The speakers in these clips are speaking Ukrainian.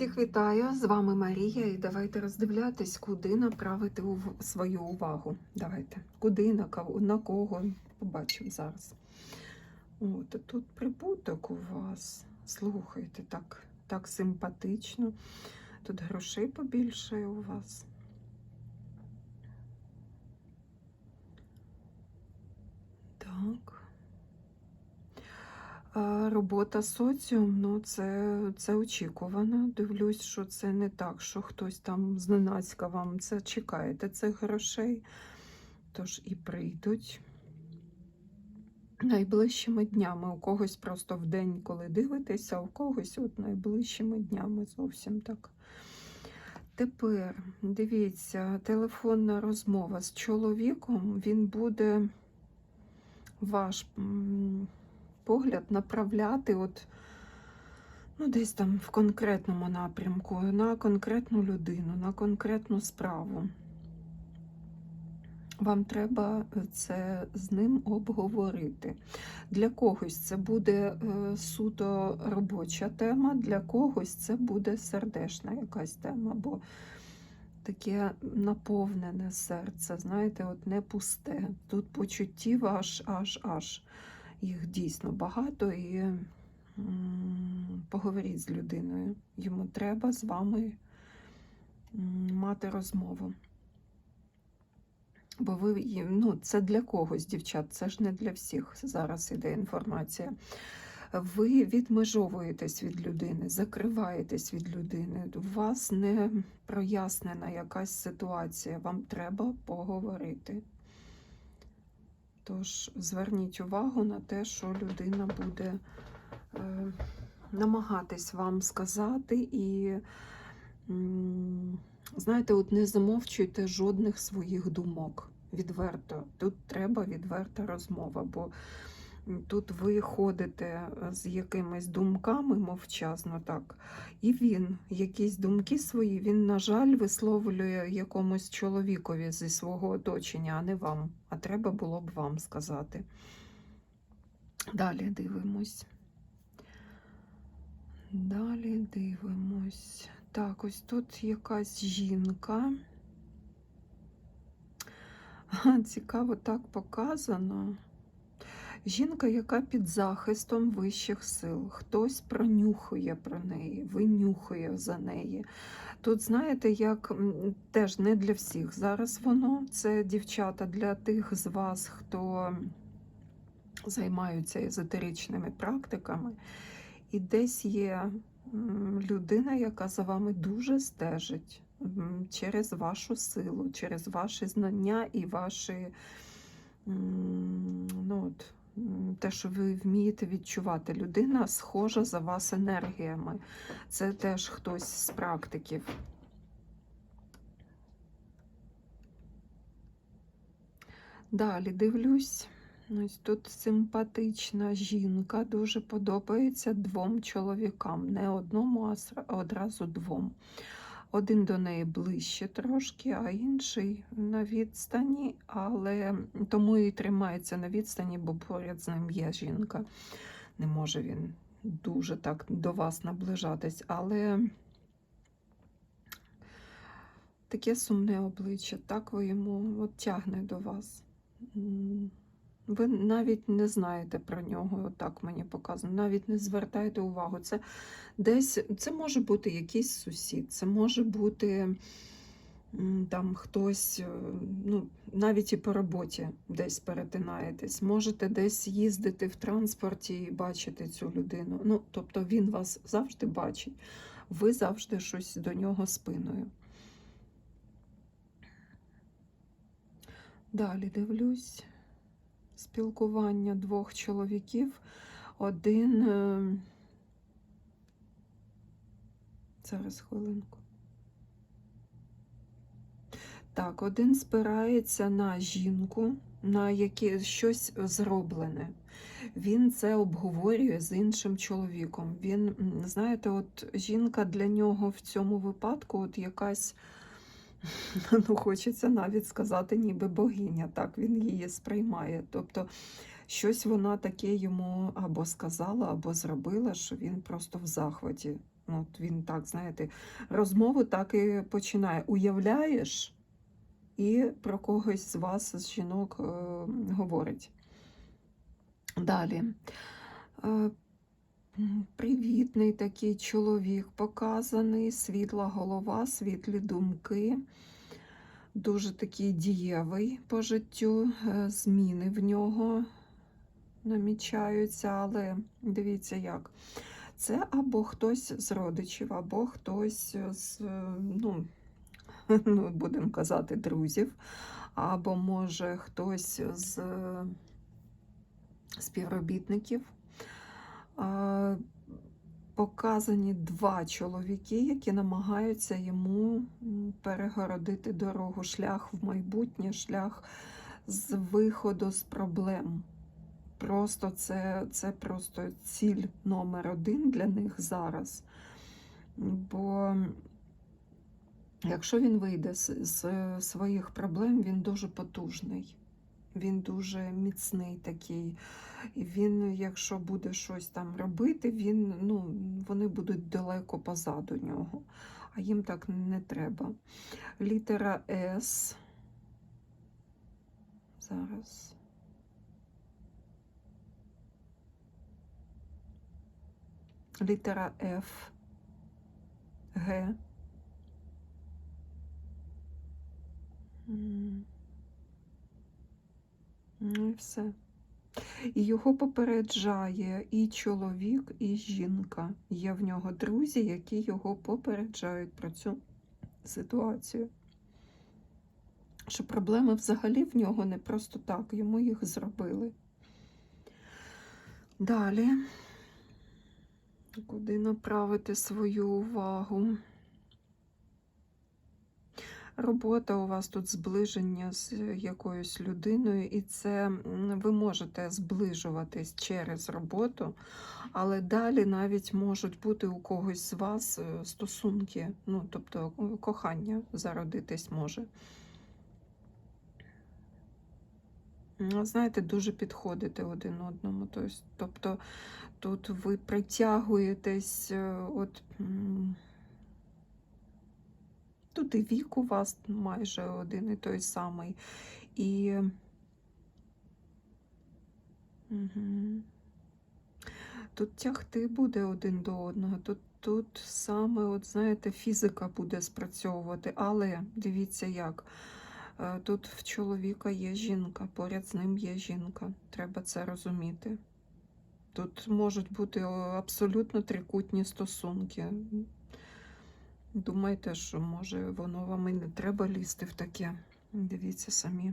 Всіх вітаю! З вами Марія, і давайте роздивлятись, куди направити свою увагу. Давайте. Куди, на кого, на кого побачимо зараз. От, тут прибуток у вас. Слухайте, так, так симпатично. Тут грошей побільше у вас. Так. Робота соціум, ну це, це очікувано. Дивлюсь, що це не так, що хтось там зненацька вам це чекаєте цих грошей. Тож і прийдуть найближчими днями. У когось просто в день, коли дивитеся, у когось от найближчими днями зовсім так. Тепер дивіться, телефонна розмова з чоловіком, він буде ваш. Погляд направляти от, ну, десь там в конкретному напрямку, на конкретну людину, на конкретну справу. Вам треба це з ним обговорити. Для когось це буде е, суто робоча тема, для когось це буде сердечна якась тема, бо таке наповнене серце, знаєте, от не пусте. Тут почуттів аж аж аж їх дійсно багато, і поговоріть з людиною. Йому треба з вами мати розмову. Бо ви ну, це для когось, дівчат, це ж не для всіх. Зараз іде інформація. Ви відмежовуєтесь від людини, закриваєтесь від людини. У вас не прояснена якась ситуація. Вам треба поговорити. Тож зверніть увагу на те, що людина буде е, намагатись вам сказати, і, знаєте, от не замовчуйте жодних своїх думок відверто. Тут треба відверта розмова, бо тут ви ходите е, з якимись думками мовчазно так, і він якісь думки свої, він, на жаль, висловлює якомусь чоловікові зі свого оточення, а не вам. А треба було б вам сказати. Далі дивимось. Далі дивимось. Так, ось тут якась жінка. Цікаво, так показано. Жінка, яка під захистом вищих сил. Хтось пронюхує про неї, винюхує за неї. Тут, знаєте, як теж не для всіх. Зараз воно це дівчата для тих з вас, хто займаються езотеричними практиками. І десь є людина, яка за вами дуже стежить через вашу силу, через ваші знання і ваші, ну, от, те, що ви вмієте відчувати. Людина схожа за вас енергіями. Це теж хтось з практиків. Далі дивлюсь. Ось тут симпатична жінка, дуже подобається двом чоловікам. Не одному, а одразу двом. Один до неї ближче трошки, а інший на відстані, але тому і тримається на відстані, бо поряд з ним є жінка. Не може він дуже так до вас наближатись, але таке сумне обличчя, так ви йому от тягне до вас. Ви навіть не знаєте про нього, отак мені показано. Навіть не звертайте увагу. Це десь це може бути якийсь сусід, це може бути там хтось, е, ну, навіть і по роботі десь перетинаєтесь. Можете десь їздити в транспорті і бачити цю людину. Ну, тобто він вас завжди бачить, ви завжди щось до нього спиною. Далі дивлюсь спілкування двох чоловіків. Один. е, Зараз хвилинку. Так, один спирається на жінку, на яке щось зроблене. Він це обговорює з іншим чоловіком. Він, знаєте, от жінка для нього в цьому випадку от якась ну, хочеться навіть сказати, ніби богиня, так він її сприймає. Тобто щось вона таке йому або сказала, або зробила, що він просто в захваті Ну, От він так, знаєте, розмову так і починає. Уявляєш, і про когось з вас, з жінок, е, говорить. Далі. Привітний такий чоловік показаний, світла голова, світлі думки, дуже такий дієвий по життю, е, зміни в нього намічаються, але дивіться як. Це або хтось з родичів, або хтось з, е, ну, ну будемо казати, друзів, або може хтось з співробітників. Показані два чоловіки, які намагаються йому перегородити дорогу, шлях в майбутнє, шлях з виходу з проблем. Просто це, це просто ціль номер один для них зараз. Бо якщо він вийде з, з своїх проблем, він дуже потужний, він дуже міцний такий. І він, якщо буде щось там робити, він, ну, вони будуть далеко позаду нього. А їм так не треба. Літера С. Зараз. Літера Ф. Г. Ну і все. І його попереджає і чоловік, і жінка. Є в нього друзі, які його попереджають про цю ситуацію. Що проблеми взагалі в нього не просто так, йому їх зробили. Далі, куди направити свою увагу? Робота у вас тут зближення з якоюсь людиною, і це ви можете зближуватись через роботу, але далі навіть можуть бути у когось з вас е, стосунки, ну, тобто е, кохання зародитись може. Ну, Знаєте, дуже підходите один одному. Тобто тут ви притягуєтесь, е, от. Тут і вік у вас майже один і той самий. І. Угу. Тут тягти буде один до одного. Тут, тут саме, от, знаєте, фізика буде спрацьовувати, але дивіться як. Е, Тут в чоловіка є жінка, поряд з ним є жінка. Треба це розуміти. Тут можуть бути абсолютно трикутні стосунки. Думайте, що може воно вам і не треба лізти в таке. Дивіться самі.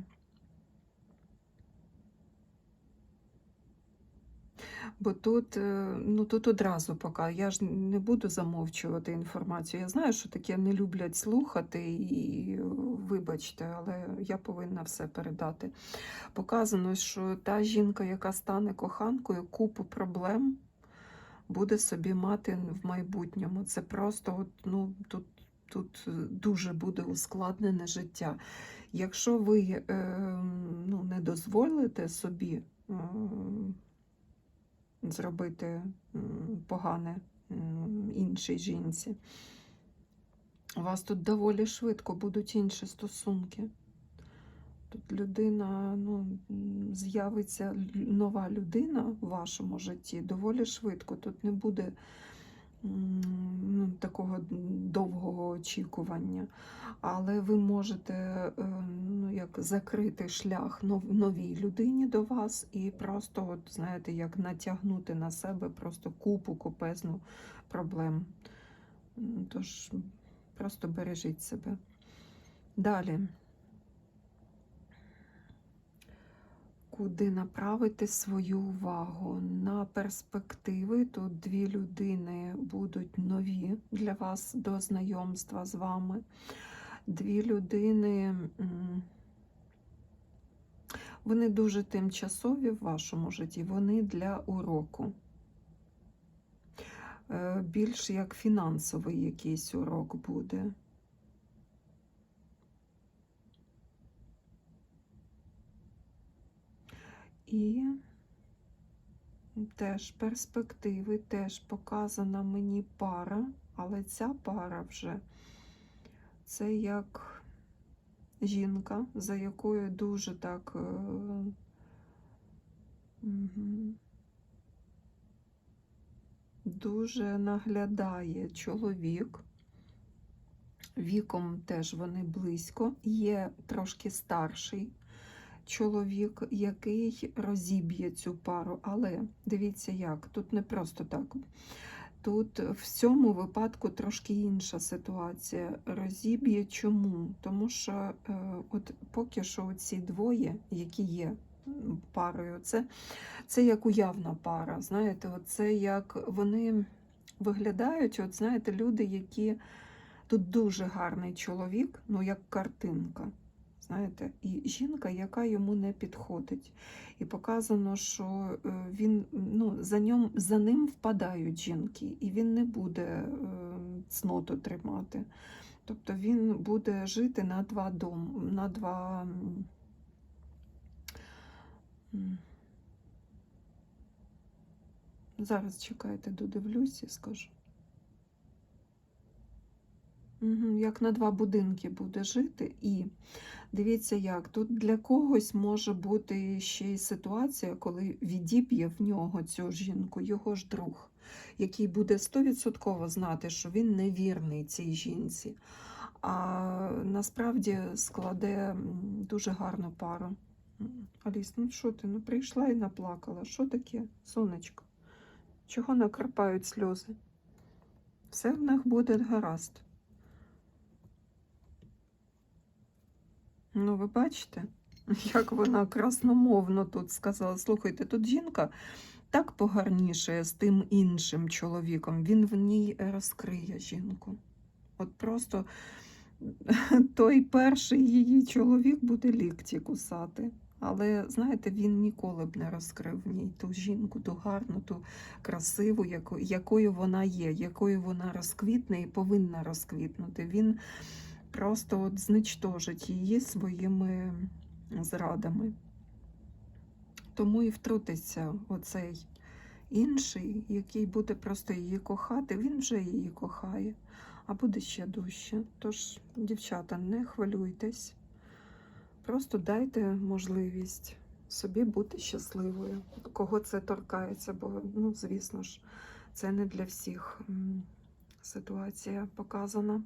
Бо тут, е, ну тут одразу поки я ж не буду замовчувати інформацію. Я знаю, що таке не люблять слухати, і вибачте, але я повинна все передати. Показано, що та жінка, яка стане коханкою, купу проблем буде собі мати в майбутньому. Це просто от, ну, тут, тут дуже буде ускладнене життя. Якщо ви е, ну, не дозволите собі е, зробити погане іншій жінці, у вас тут доволі швидко будуть інші стосунки. Тут людина, ну, з'явиться нова людина в вашому житті доволі швидко. Тут не буде ну, такого довгого очікування. Але ви можете е, ну, як закрити шлях новій людині до вас і просто, от, знаєте, як натягнути на себе просто купу купезну проблем. Тож просто бережіть себе. Далі. Куди направити свою увагу? На перспективи. Тут дві людини будуть нові для вас до знайомства з вами. Дві людини, вони дуже тимчасові в вашому житті, вони для уроку. Е, Більш як фінансовий якийсь урок буде. І теж перспективи, теж показана мені пара, Але ця пара вже це як жінка, за якою дуже так. е, Дуже наглядає чоловік. Віком теж вони близько. Є трошки старший чоловік, який розіб'є цю пару. Але дивіться як, тут не просто так. Тут в цьому випадку трошки інша ситуація. Розіб'є чому? Тому що е, от поки що ці двоє, які є парою, це, це як уявна пара. Знаєте, от це як вони виглядають, от знаєте, люди, які тут дуже гарний чоловік, ну як картинка. Знаєте, і жінка, яка йому не підходить. І показано, що е, він ну, за, ньом, за ним впадають жінки, і він не буде е, цноту тримати. Тобто він буде жити на два дом, на два. Зараз чекайте, додивлюсь і скажу. Як на два будинки буде жити, і дивіться, як тут для когось може бути ще й ситуація, коли відіб'є в нього цю жінку, його ж друг, який буде стовідсотково знати, що він невірний цій жінці, а насправді складе дуже гарну пару. Аліс, ну що ти? Ну прийшла і наплакала. Що таке, сонечко? Чого накрапають сльози? Все в них буде гаразд. Ну, ви бачите, як вона красномовно тут сказала. Слухайте, тут жінка так погарнішає з тим іншим чоловіком. Він в ній розкриє жінку. От просто той перший її чоловік буде лікті кусати. Але знаєте, він ніколи б не розкрив в ній ту жінку, ту гарну, ту красиву, якою вона є, якою вона розквітне і повинна розквітнути. Він просто от зничтожить її своїми зрадами. Тому і втрутиться оцей інший, який буде просто її кохати, він вже її кохає, а буде ще дужче. Тож, дівчата, не хвилюйтесь, просто дайте можливість собі бути щасливою. Кого це торкається, бо, ну, звісно ж, це не для всіх ситуація показана.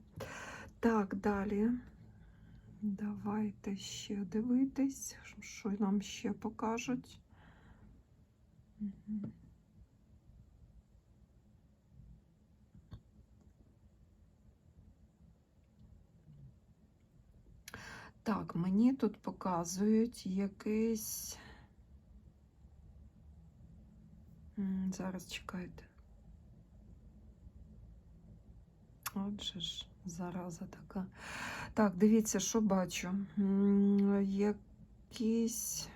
Так, далі. Давайте ще дивитись, що нам ще покажуть. Так, мені тут показують якийсь. Зараз чекайте. Отже ж, зараза така. Так, дивіться, що бачу. Якісь,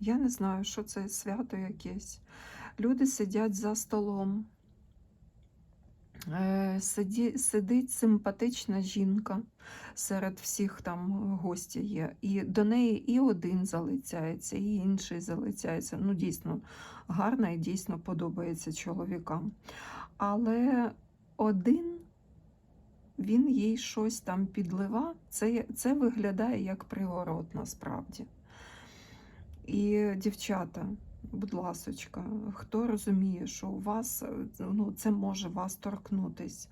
я не знаю, що це свято якесь. Люди сидять за столом. Е, Сиді, сидить симпатична жінка серед всіх там гості є. І до неї і один залицяється, і інший залицяється. Ну, дійсно, гарна і дійсно подобається чоловікам. Але один він їй щось там підлива, це, це виглядає як приворот насправді. І дівчата, будь ласочка, хто розуміє, що у вас ну, це може вас торкнутись.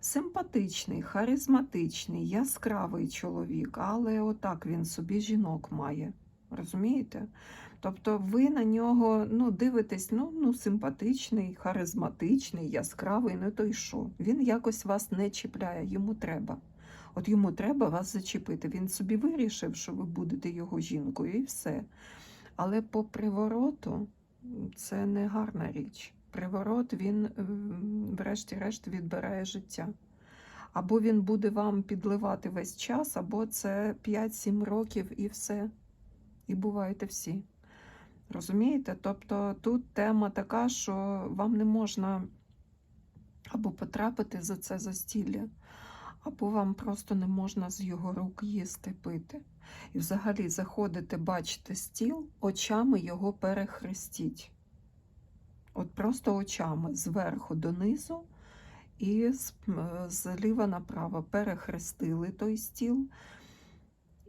Симпатичний, харизматичний, яскравий чоловік, але отак він собі жінок має. Розумієте? Тобто ви на нього ну, дивитесь, ну, ну, симпатичний, харизматичний, яскравий, ну то й що? Він якось вас не чіпляє, йому треба. От йому треба вас зачепити. Він собі вирішив, що ви будете його жінкою, і все. Але по привороту це не гарна річ. Приворот він, врешті-решт, відбирає життя. Або він буде вам підливати весь час, або це 5-7 років і все. І буваєте всі. Розумієте? Тобто тут тема така, що вам не можна або потрапити за це застілля, або вам просто не можна з його рук їсти пити. І взагалі заходите, бачите стіл, очами його перехрестіть. От просто очами зверху донизу, і зліва направо перехрестили той стіл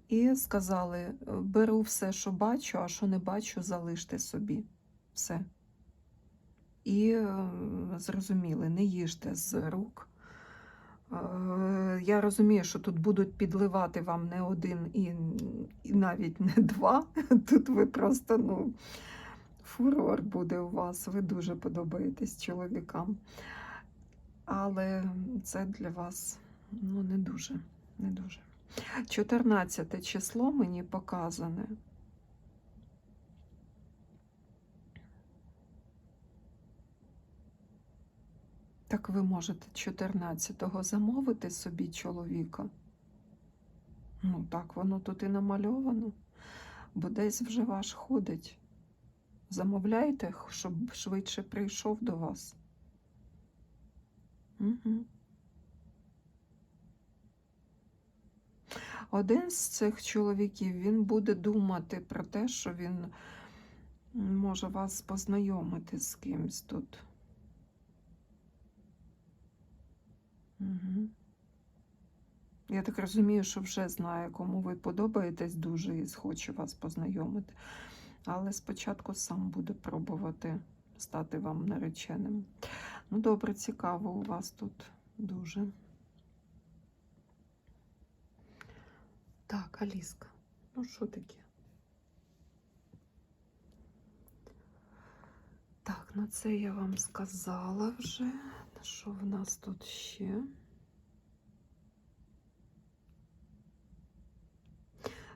і сказали: «Е, беру все, що бачу, а що не бачу, залиште собі. Все. І е, зрозуміли, не їжте з рук. Е, Я розумію, що тут будуть підливати вам не один і, і навіть не два. Тут ви просто, ну, фурор буде у вас, ви дуже подобаєтесь чоловікам. Але це для вас ну, не дуже, не дуже. 14 число мені показане. Так ви можете 14-го замовити собі чоловіка. Ну, так воно тут і намальовано, бо десь вже ваш ходить. Замовляйте, щоб швидше прийшов до вас. Угу. Один з цих чоловіків він буде думати про те, що він може вас познайомити з кимсь тут. Угу. Я так розумію, що вже знає, кому ви подобаєтесь дуже і хоче вас познайомити. Але спочатку сам буде пробувати стати вам нареченим. Ну, добре, цікаво у вас тут дуже. Так, Аліска, ну що таке? Так, на це я вам сказала вже. Що в нас тут ще?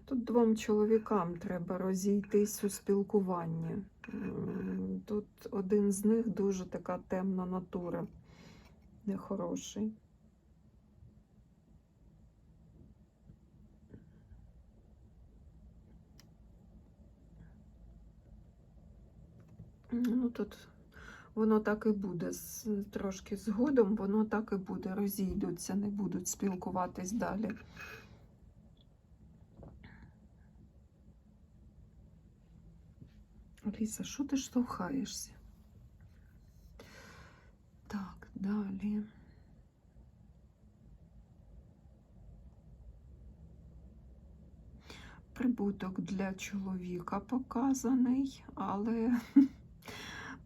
Тут двом чоловікам треба розійтись у спілкуванні. Тут один з них дуже така темна натура, нехороший. Ну, тут воно так і буде. Трошки згодом воно так і буде. Розійдуться, не будуть спілкуватись далі. Аліса, що ти штовхаєшся? Так, далі. Прибуток для чоловіка показаний, але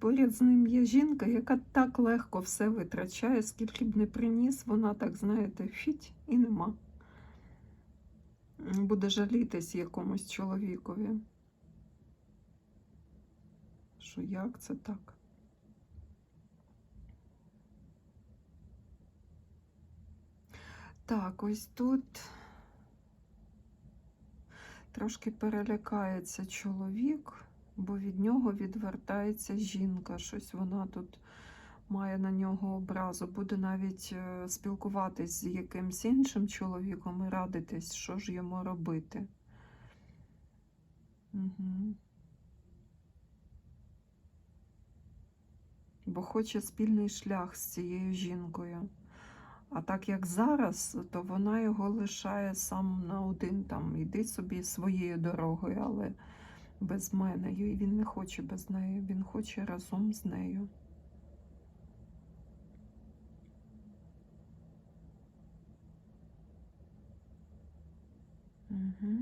поряд з ним є жінка, яка так легко все витрачає, скільки б не приніс, вона так, знаєте, фіть і нема. Буде жалітись якомусь чоловікові. Що як це так? Так, ось тут трошки перелякається чоловік, бо від нього відвертається жінка. Щось вона тут має на нього образу. Буде навіть е, спілкуватись з якимсь іншим чоловіком і радитись, що ж йому робити. Угу. Бо хоче спільний шлях з цією жінкою. А так як зараз, то вона його лишає сам на один там, іди собі своєю дорогою, але без мене. І він не хоче без неї, він хоче разом з нею. Угу.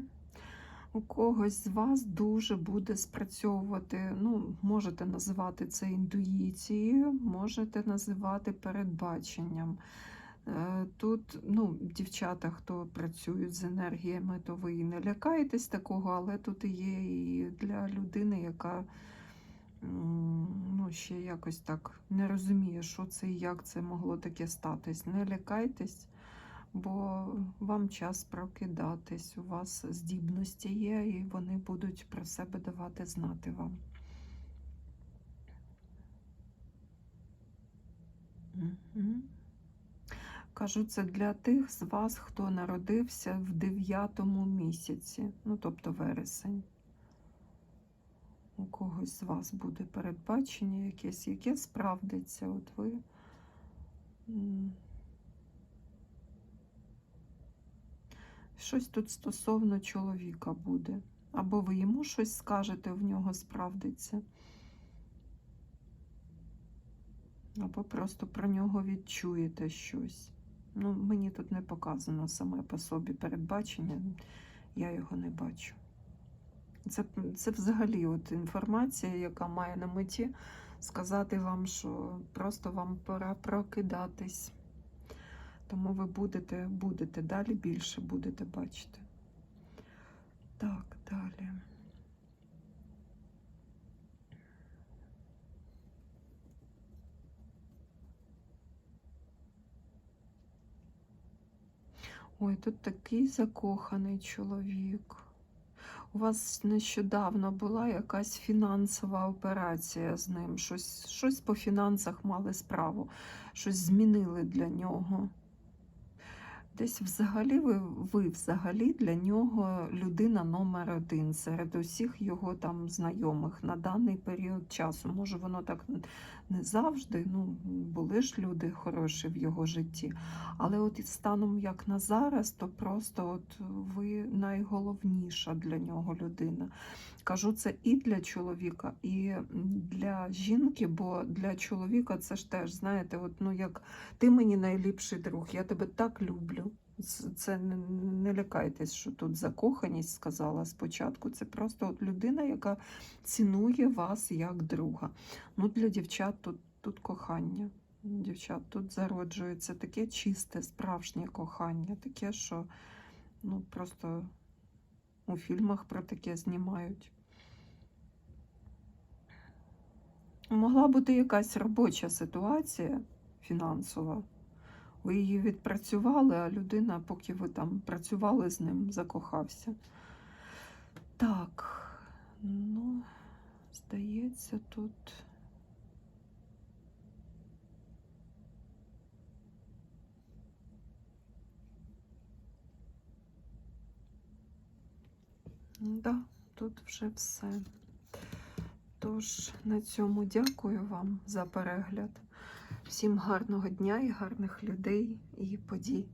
У когось з вас дуже буде спрацьовувати, ну, можете називати це інтуїцією, можете називати передбаченням. Е, Тут, ну, дівчата, хто працюють з енергіями, то ви і не лякаєтесь такого, але тут є і для людини, яка ну, ще якось так не розуміє, що це і як це могло таке статись. Не лякайтесь, бо вам час прокидатись, у вас здібності є, і вони будуть про себе давати знати вам. Мгм. Кажу, це для тих з вас, хто народився в дев'ятому місяці, ну тобто вересень. У когось з вас буде передбачення якесь, яке справдиться. От ви щось тут стосовно чоловіка буде. Або ви йому щось скажете, в нього справдиться. Або просто про нього відчуєте щось. Ну, мені тут не показано саме по собі передбачення, я його не бачу. Це, це взагалі от інформація, яка має на меті сказати вам, що просто вам пора прокидатись. Тому ви будете, будете далі більше будете бачити. Так, далі. Ой, тут такий закоханий чоловік. У вас нещодавно була якась фінансова операція з ним. Щось, щось по фінансах мали справу, щось змінили для нього. Десь взагалі ви, ви взагалі для нього людина номер один серед усіх його там знайомих на даний період часу. Може, воно так не завжди. Ну, були ж люди хороші в його житті. Але от станом як на зараз, то просто от ви найголовніша для нього людина. Кажу це і для чоловіка, і для жінки, бо для чоловіка це ж теж, знаєте, от ну як ти мені найліпший друг, я тебе так люблю. Це- не лякайтесь, що тут закоханість сказала спочатку. Це просто от людина, яка цінує вас як друга. Ну, для дівчат тут, тут кохання. Дівчат, тут зароджується таке чисте, справжнє кохання, таке, що ну, просто у фільмах про таке знімають. Могла бути якась робоча ситуація фінансова. Ви її відпрацювали, а людина, поки ви там працювали з ним, закохався. Так, ну, здається, тут. Да, тут вже все. Тож на цьому дякую вам за перегляд. Всім гарного дня і гарних людей і подій,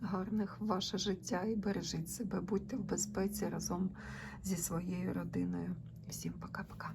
гарних в ваше життя і бережіть себе, будьте в безпеці разом зі своєю родиною. Всім пока-пока.